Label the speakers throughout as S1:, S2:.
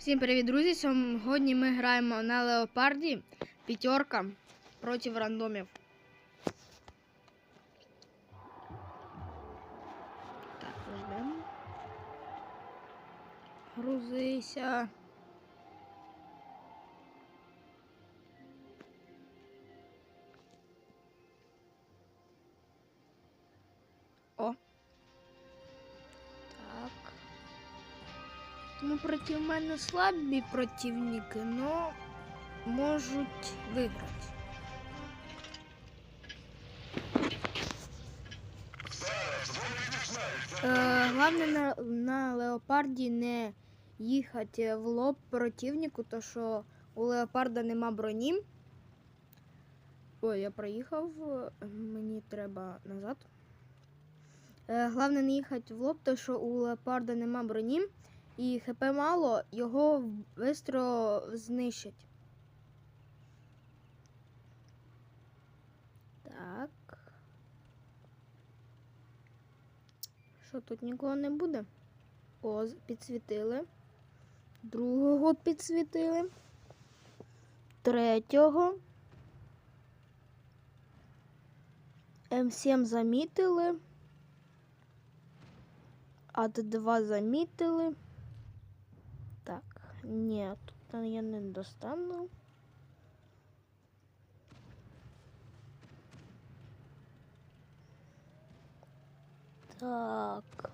S1: Всім привіт, друзі! Сьогодні ми граємо на леопарді п'ятерка проти рандомів. Так, ждемо. Грузися. Тому проти мене слабі противники, но можуть виграти. Е, Головне на, на леопарді не їхати в лоб противнику, то що у леопарда нема броні. Ой, я проїхав, мені треба назад. Е, Головне не їхати в лоб, то що у леопарда нема броні і ХП мало, його швидко знищать. Так. Що тут нікого не буде? О, підсвітили. Другого підсвітили. Третього. М7 замітили. АД2 замітили. Ні, тут я не достану. Так.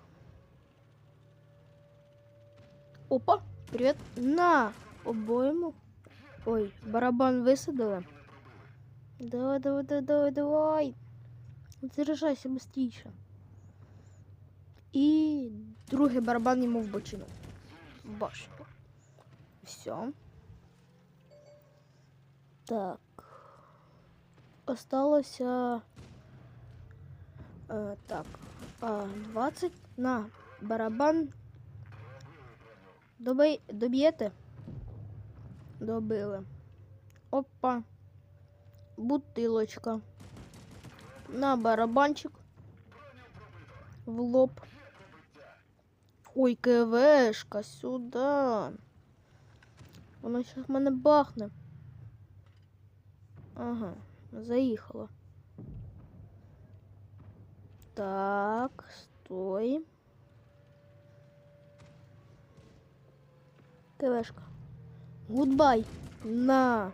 S1: Опа, привіт. На обойму. Ой, барабан висадили. Давай, давай, давай, давай, давай. Заряджайся быстріше. І другий барабан йому в бочину. Баш. Все. Так. Осталося. Е, так. А, 20 на барабан. Добий, доб'єте? Добили. Опа. Бутилочка. На барабанчик. В лоб. Ой, КВшка, сюда. Воно зараз мене бахне. Ага, заїхала. Так, стой. КВшка. Гудбай. На.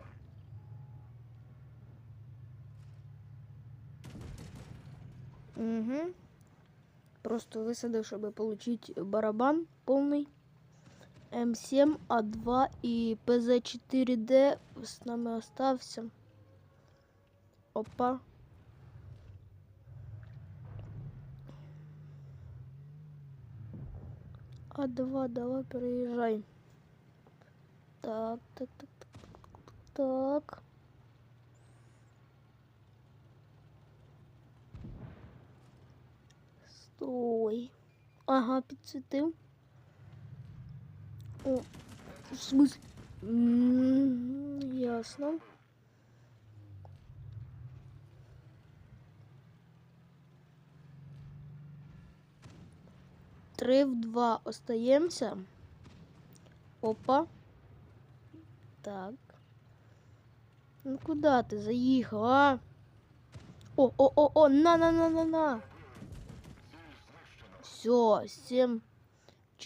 S1: Угу. Просто высадил, чтобы получить барабан полный. М7, А2 и ПЗ-4Д с нами остався. Опа. А2, давай переезжай. Так, так, так, так, так. Стой. Ага, підсвітив. О, в смысле? М, Ясно. Три в два остаємося. Опа. Так. Ну куда ти заїхав, а? О, о, о, о, на, на, на,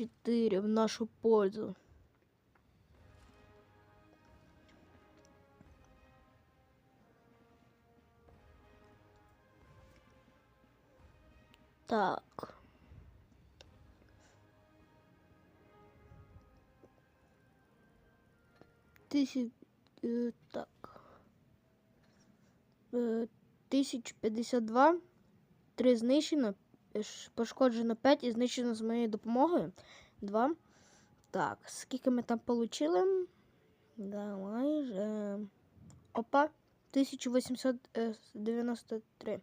S1: на, на. Все, 7-4 в нашу пользу. Так. Тисяч... Е, так. Е, 1052. 3 знищено. Пошкоджено 5 і знищено з моєю допомогою. 2. Так, скільки ми там получили? Давай же. Опа. 1893.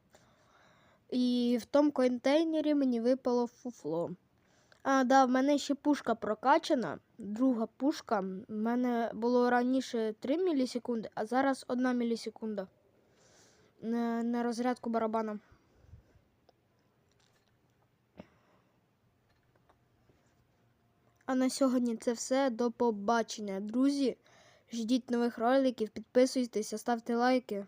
S1: І в тому контейнері мені випало фуфло. А, да, в мене ще пушка прокачана. Друга пушка. В мене було раніше 3 мілісекунди, а зараз 1 мілісекунда. На розрядку барабана. А на сьогодні це все. До побачення, друзі. Ждіть нових роликів, підписуйтесь, ставте лайки.